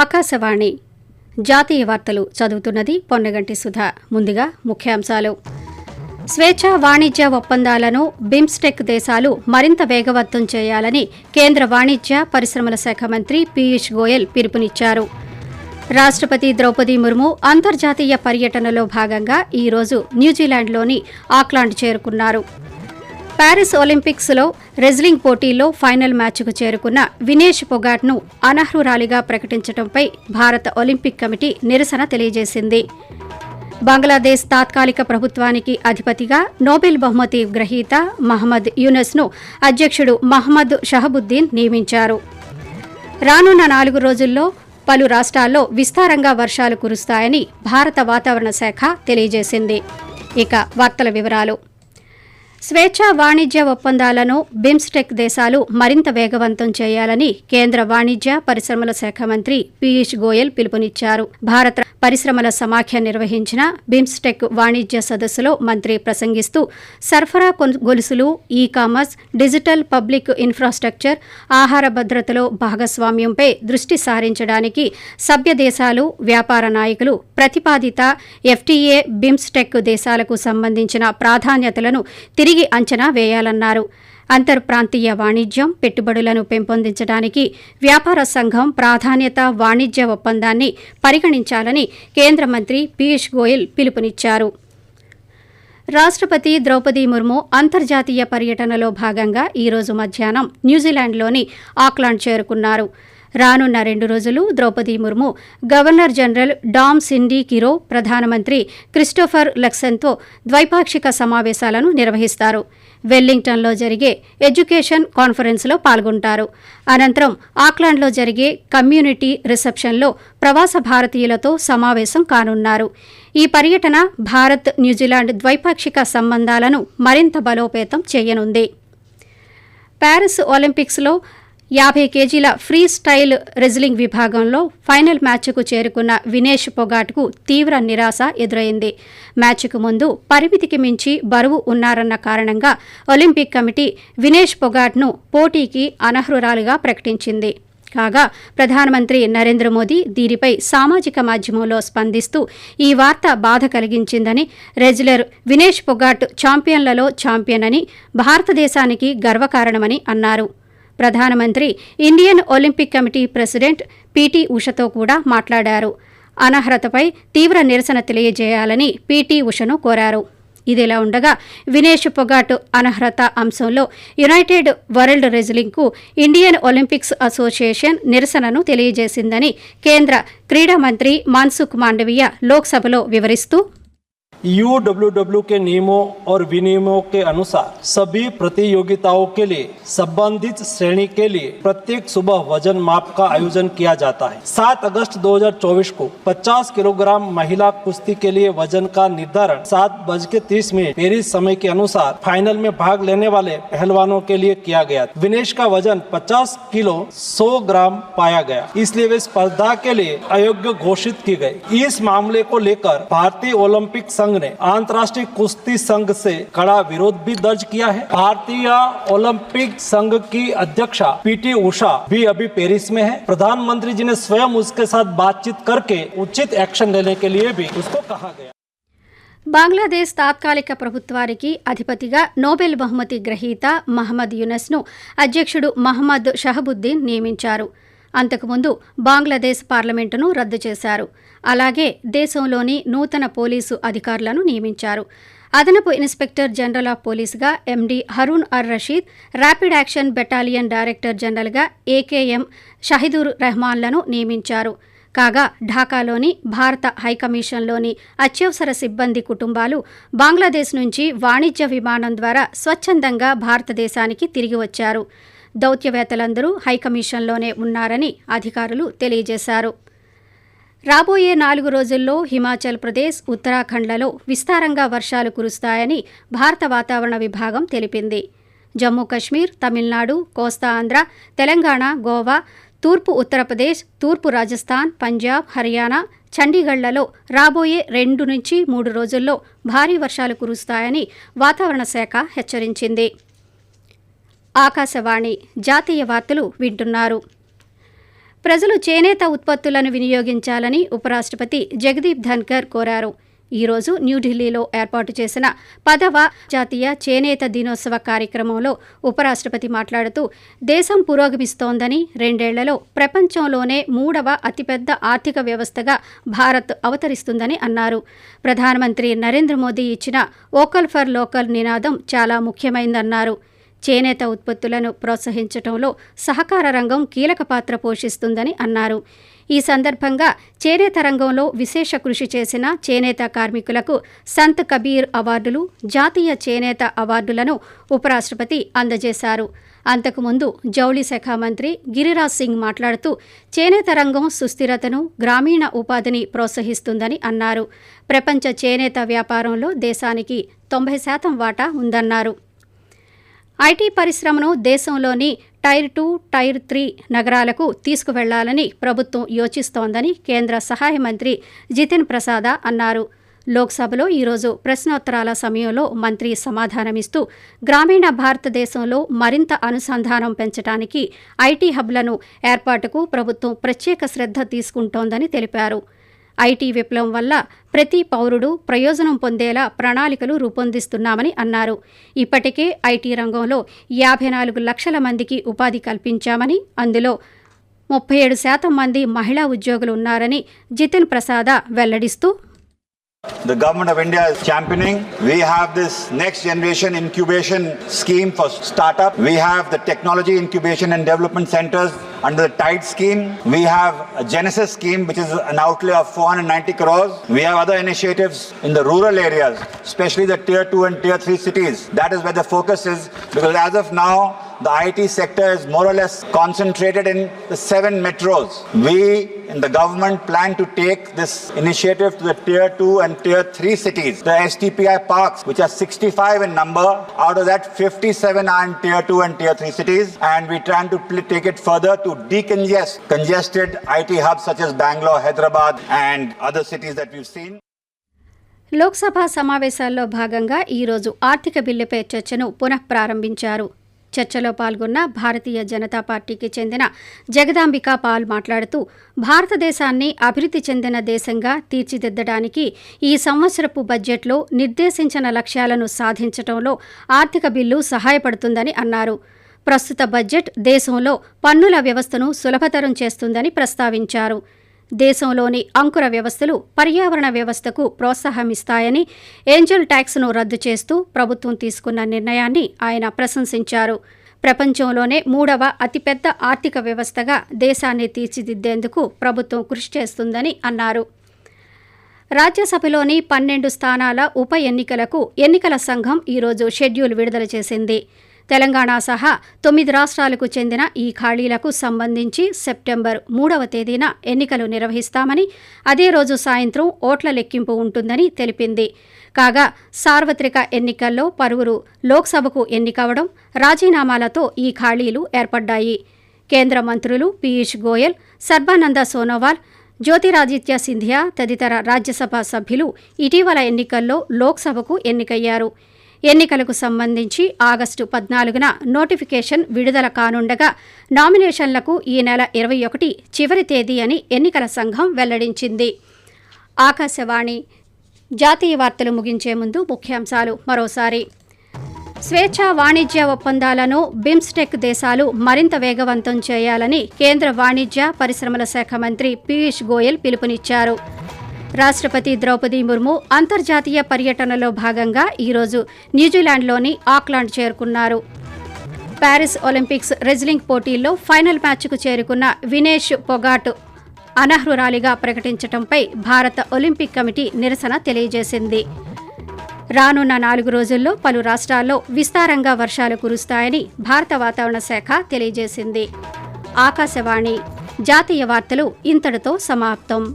ఆకాశవాణి. జాతీయ వార్తలు చదువుతున్నది పొన్నగంటి సుధా. ముందుగా ముఖ్యాంశాలు. స్వేచ్ఛ వాణిజ్య ఒప్పందాలను బిమ్స్టెక్ దేశాలు మరింత వేగవంతం చేయాలని కేంద్ర వాణిజ్య పరిశ్రమల శాఖ మంత్రి పీయూష్ గోయల్ పిలుపునిచ్చారు. రాష్ట్రపతి ద్రౌపది ముర్ము అంతర్జాతీయ పర్యటనలో భాగంగా ఈరోజు న్యూజిలాండ్లోని ఆక్లాండ్ చేరుకున్నారు. ప్యారిస్ ఒలింపిక్స్లో రెజ్లింగ్ పోటీల్లో ఫైనల్ మ్యాచ్కు చేరుకున్న వినేష్ పొగాట్ను అనర్హురాలిగా ప్రకటించడంపై భారత ఒలింపిక్ కమిటీ నిరసన తెలియజేసింది. బంగ్లాదేశ్ తాత్కాలిక ప్రభుత్వానికి అధిపతిగా నోబెల్ బహుమతి గ్రహీత మహమ్మద్ యూనస్ను అధ్యక్షుడు మహమ్మద్ షహబుద్దీన్ నియమించారు. రానున్న నాలుగు రోజుల్లో పలు రాష్ట్రాల్లో విస్తారంగా వర్షాలు కురుస్తాయని భారత వాతావరణ శాఖ తెలియజేసింది. ఇక వార్తల వివరాలు. స్వేచ్ఛ వాణిజ్య ఒప్పందాలను బిమ్స్టెక్ దేశాలు మరింత వేగవంతం చేయాలని కేంద్ర వాణిజ్య పరిశ్రమల శాఖ మంత్రి పీయూష్ గోయల్ పిలుపునిచ్చారు. భారత పరిశ్రమల సమాఖ్య నిర్వహించిన బిమ్స్టెక్ వాణిజ్య సదస్సులో మంత్రి ప్రసంగిస్తూ సరఫరా గొలుసులు e commerce digital public infrastructure ఆహార భద్రతలో భాగస్వామ్యంపై దృష్టి సారించడానికి సభ్య దేశాలు వ్యాపార నాయకులు ప్రతిపాదిత ఎఫ్టీఏ బిమ్స్టెక్ దేశాలకు సంబంధించిన ప్రాధాన్యతలను తిరిగి అంచనా వేయాలన్నారు. అంతర్ప్రాంతీయ వాణిజ్యం పెట్టుబడులను పెంపొందించడానికి వ్యాపార సంఘం ప్రాధాన్యత వాణిజ్య ఒప్పందాన్ని పరిగణించాలని కేంద్ర మంత్రి పీయూష్ గోయల్ పిలుపునిచ్చారు. రాష్ట్రపతి ద్రౌపది ముర్ము అంతర్జాతీయ పర్యటనలో భాగంగా ఈరోజు మధ్యాహ్నం న్యూజిలాండ్లోని ఆక్లాండ్ చేరుకున్నారు. రానున్న రెండు రోజులు Droupadi Murmu governor general dame Cindy Kiro ప్రధానమంత్రి క్రిస్టోఫర్ లక్సన్తో ద్వైపాక్షిక సమావేశాలను నిర్వహిస్తారు. వెల్లింగ్టన్లో జరిగే ఎడ్యుకేషన్ కాన్ఫరెన్స్లో పాల్గొంటారు. అనంతరం ఆక్లాండ్లో జరిగే కమ్యూనిటీ రిసెప్షన్లో ప్రవాస భారతీయులతో సమావేశం కానున్నారు. ఈ పర్యటన భారత్ న్యూజిలాండ్ ద్వైపాక్షిక సంబంధాలను మరింత బలోపేతం చేయనుంది. ప్యారిస్ ఒలింపిక్స్లో యాభై కేజీల ఫ్రీ స్టైల్ రెజ్లింగ్ విభాగంలో ఫైనల్ మ్యాచ్కు చేరుకున్న వినేష్ పొగాట్కు తీవ్ర నిరాశ ఎదురైంది. మ్యాచ్కు ముందు పరిమితికి మించి బరువు ఉన్నారన్న కారణంగా ఒలింపిక్ కమిటీ వినేష్ పొగాట్ను పోటీకి అనర్హురాలుగా ప్రకటించింది. కాగా ప్రధానమంత్రి నరేంద్ర మోదీ దీనిపై సామాజిక మాధ్యమంలో స్పందిస్తూ ఈ వార్త బాధ కలిగించిందని రెజ్లర్ వినేష్ పొగాట్ ఛాంపియన్లలో ఛాంపియన్ అని భారతదేశానికి గర్వకారణమని అన్నారు. ప్రధానమంత్రి Indian Olympic committee president PT ఉషతో కూడా మాట్లాడారు. అనర్హతపై తీవ్ర నిరసన తెలియజేయాలని పీటీ ఉషను కోరారు. ఇదిలా ఉండగా వినేష్ పొగాట్ అనర్హత అంశంలో యునైటెడ్ వరల్డ్ రెజ్లింగ్కు ఇండియన్ ఒలింపిక్స్ అసోసియేషన్ నిరసనను తెలియజేసిందని కేంద్ర క్రీడా మంత్రి మన్సుఖ్ మాండవీయ లోక్సభలో వివరిస్తూ यूडब्ल्यूडब्ल्यू के नियमों और विनियमों के अनुसार सभी प्रतियोगिताओं के लिए, संबंधित श्रेणी के लिए प्रत्येक सुबह वज़न माप का आयोजन किया जाता है। 7 अगस्त 2024 को 50 किलोग्राम महिला कुश्ती के लिए वज़न का निर्धारण सात बज के तीस मिनट पेरिस समय के अनुसार फाइनल में भाग लेने वाले पहलवानों के लिए किया गया। विनेश का वज़न 50 किलो सौ ग्राम पाया गया। इसलिए वे स्पर्धा के लिए अयोग्य घोषित की गई इस मामले को लेकर भारतीय ओलंपिक संघ ने अंतर्राष्ट्रीय कुश्ती संघ से कड़ा विरोध भी दर्ज किया है भारतीय ओलंपिक संघ की अध्यक्षा पीटी उषा भी अभी पेरिस में है प्रधानमंत्री जी ने स्वयं उसके साथ बातचीत करके उचित एक्शन लेने के लिए भी उसको कहा गया బంగ్లాదేశ్ తాత్కాలిక ప్రభుత్వానికి అధిపతిగా నోబెల్ బహుమతి గ్రహీత మహమ్మద్ యునస్ను అధ్యక్షుడు మహమ్మద్ షహబుద్దీన్ నియమించారు అంతకుముందు బంగ్లాదేశ్ పార్లమెంటును రద్దు చేశారు. అలాగే దేశంలోని నూతన పోలీసు అధికారులను నియమించారు. అదనపు inspector general of పోలీసుగా MD Harun Or Rashid rapid action battalion director జనరల్గా ఏకేఎం షహిదూర్ రెహమాన్లను నియమించారు. కాగా ఢాకాలోని భారత హైకమిషన్లోని అత్యవసర సిబ్బంది కుటుంబాలు బంగ్లాదేశ్ నుంచి వాణిజ్య విమానం ద్వారా స్వచ్ఛందంగా భారతదేశానికి తిరిగి వచ్చారు. దౌత్యవేత్తలందరూ హైకమిషన్లోనే ఉన్నారని అధికారులు తెలియజేశారు. రాబోయే నాలుగు రోజుల్లో హిమాచల్ ప్రదేశ్ ఉత్తరాఖండ్లలో విస్తారంగా వర్షాలు కురుస్తాయని భారత వాతావరణ విభాగం తెలిపింది. జమ్మూ కశ్మీర్ తమిళనాడు కోస్తా ఆంధ్ర తెలంగాణ గోవా తూర్పు ఉత్తరప్రదేశ్ తూర్పు రాజస్థాన్ పంజాబ్ హర్యానా చండీగఢ్లలో రాబోయే రెండు నుంచి మూడు రోజుల్లో భారీ వర్షాలు కురుస్తాయని వాతావరణ శాఖ హెచ్చరించింది. ఆకాశవాణి జాతీయ వార్తలు వింటున్నారు. ప్రజలు చేనేత ఉత్పత్తులను వినియోగించాలని ఉపరాష్ట్రపతి జగదీప్ ధన్కర్ కోరారు. ఈరోజు న్యూఢిల్లీలో ఏర్పాటు చేసిన పదవ జాతీయ చేనేత దినోత్సవ కార్యక్రమంలో ఉపరాష్ట్రపతి మాట్లాడుతూ దేశం పురోగమిస్తోందని రెండేళ్ళలో ప్రపంచంలోనే మూడవ అతిపెద్ద ఆర్థిక వ్యవస్థగా భారత్ అవతరిస్తుందని అన్నారు. ప్రధానమంత్రి నరేంద్ర మోదీ ఇచ్చిన ఓకల్ ఫర్ లోకల్ నినాదం చాలా ముఖ్యమైందన్నారు. చేనేత ఉత్పత్తులను ప్రోత్సహించడంలో సహకార రంగం కీలక పాత్ర పోషిస్తుందని అన్నారు. ఈ సందర్భంగా చేనేత రంగంలో విశేష కృషి చేసిన చేనేత కార్మికులకు సంత్ కబీర్ అవార్డులు జాతీయ చేనేత అవార్డులను ఉపరాష్ట్రపతి అందజేశారు. అంతకుముందు జౌళి శాఖ మంత్రి గిరిరాజ్ సింగ్ మాట్లాడుతూ చేనేత రంగం సుస్థిరతను గ్రామీణ ఉపాధిని ప్రోత్సహిస్తుందని అన్నారు. ప్రపంచ చేనేత వ్యాపారంలో దేశానికి తొంభై శాతం వాటా ఉందన్నారు. ఐటీ పరిశ్రమను దేశంలోని టైర్ టూ టైర్ త్రీ నగరాలకు తీసుకువెళ్ళాలని ప్రభుత్వం యోచిస్తోందని కేంద్ర సహాయ మంత్రి జితిన్ ప్రసాద అన్నారు. లోక్సభలో ఈరోజు ప్రశ్నోత్తరాల సమయంలో మంత్రి సమాధానమిస్తూ గ్రామీణ భారతదేశంలో మరింత అనుసంధానం పెంచడానికి ఐటీ హబ్లను ఏర్పాటుకు ప్రభుత్వం ప్రత్యేక శ్రద్ధ తీసుకుంటోందని తెలిపారు. ఐటీ విప్లవం వల్ల ప్రతి పౌరుడు ప్రయోజనం పొందేలా ప్రణాళికలు రూపొందిస్తున్నామని అన్నారు. ఇప్పటికే ఐటీ రంగంలో యాభై నాలుగు లక్షల మందికి ఉపాధి కల్పించామని అందులో ముప్పై ఏడు శాతం మంది మహిళా ఉద్యోగులు ఉన్నారని జితిన్ ప్రసాద వెల్లడిస్తూ The government of India is championing. We have this next generation incubation scheme for startup. We have the technology incubation and development centers under the TIDE scheme. We have a Genesis scheme, which is an outlay of 490 crores. We have other initiatives in the rural areas, especially the tier 2 and tier 3 cities. That is where the focus is because as of now, the IT sector is more or less concentrated in the seven metros. We in the government plan to take this initiative to the tier 2 and tier 3 cities. The STPI parks, which are 65 in number, out of that 57 are in tier 2 and tier 3 cities. And we plan to pl- take it further to decongest congested IT hubs such as Bangalore, Hyderabad, and other cities that we've seen. Lok Sabha సమావేశాల్లో భాగంగా ఈరోజు ఆర్థిక బిల్లుపై చర్చను పునఃప్రారంభించారు చర్చలో పాల్గొన్న భారతీయ జనతా పార్టీకి చెందిన జగదాంబిక పాల్ మాట్లాడుతూ భారతదేశాన్ని అభివృద్ధి చెందిన దేశంగా తీర్చిదిద్దడానికి ఈ సంవత్సరపు బడ్జెట్లో నిర్దేశించిన లక్ష్యాలను సాధించడంలో ఆర్థిక బిల్లు సహాయపడుతుందని అన్నారు. ప్రస్తుత బడ్జెట్ దేశంలో పన్నుల వ్యవస్థను సులభతరం చేస్తుందని ప్రస్తావించారు. దేశంలోని అంకుర వ్యవస్థలు పర్యావరణ వ్యవస్థకు ప్రోత్సాహమిస్తాయని ఏంజల్ ట్యాక్స్ను రద్దు చేస్తూ ప్రభుత్వం తీసుకున్న నిర్ణయాన్ని ఆయన ప్రశంసించారు. ప్రపంచంలోనే మూడవ అతిపెద్ద ఆర్థిక వ్యవస్థగా దేశాన్ని తీర్చిదిద్దేందుకు ప్రభుత్వం కృషి చేస్తుందని అన్నారు. రాజ్యసభలోని పన్నెండు స్థానాల ఉప ఎన్నికలకు ఎన్నికల సంఘం ఈరోజు షెడ్యూల్ విడుదల చేసింది. తెలంగాణ సహా తొమ్మిది రాష్ట్రాలకు చెందిన ఈ ఖాళీలకు సంబంధించి సెప్టెంబర్ మూడవ తేదీన ఎన్నికలు నిర్వహిస్తామని అదే రోజు సాయంత్రం ఓట్ల లెక్కింపు ఉంటుందని తెలిపింది. కాగా సార్వత్రిక ఎన్నికల్లో పలువురు లోక్సభకు ఎన్నికవడం రాజీనామాలతో ఈ ఖాళీలు ఏర్పడ్డాయి. కేంద్ర మంత్రులు పీయూష్ గోయల్ సర్బానంద సోనోవాల్ జ్యోతిరాదిత్య సింధియా తదితర రాజ్యసభ సభ్యులు ఇటీవల ఎన్నికల్లో లోక్సభకు ఎన్నికయ్యారు. ఎన్నికలకు సంబంధించి ఆగస్టు పద్నాలుగున నోటిఫికేషన్ విడుదల కానుండగా నామినేషన్లకు ఈ నెల ఇరవై ఒకటి చివరి తేదీ అని ఎన్నికల సంఘం వెల్లడించింది. ఆకాశవాణి జాతీయ వార్తలు ముగించే ముందు ముఖ్యాంశాలు మరోసారి. స్వేచ్ఛ వాణిజ్య ఒప్పందాలను బిమ్స్టెక్ దేశాలు మరింత వేగవంతం చేయాలని కేంద్ర వాణిజ్య పరిశ్రమల శాఖ మంత్రి పీయూష్ గోయల్ పిలుపునిచ్చారు. రాష్ట్రపతి ద్రౌపది ముర్ము అంతర్జాతీయ పర్యటనలో భాగంగా ఈరోజు న్యూజిలాండ్లోని ఆక్లాండ్ చేరుకున్నారు. ప్యారిస్ ఒలింపిక్స్ రెజ్లింగ్ పోటీల్లో ఫైనల్ మ్యాచ్కు చేరుకున్న వినేష్ పొగాట్ అనర్హురాలిగా ప్రకటించడంపై భారత ఒలింపిక్ కమిటీ నిరసన తెలియజేసింది. రానున్న నాలుగు రోజుల్లో పలు రాష్ట్రాల్లో విస్తారంగా వర్షాలు కురుస్తాయని భారత వాతావరణ శాఖ తెలియజేసింది. ఆకాశవాణి జాతీయ వార్తలు ఇంతటితో సమాప్తం.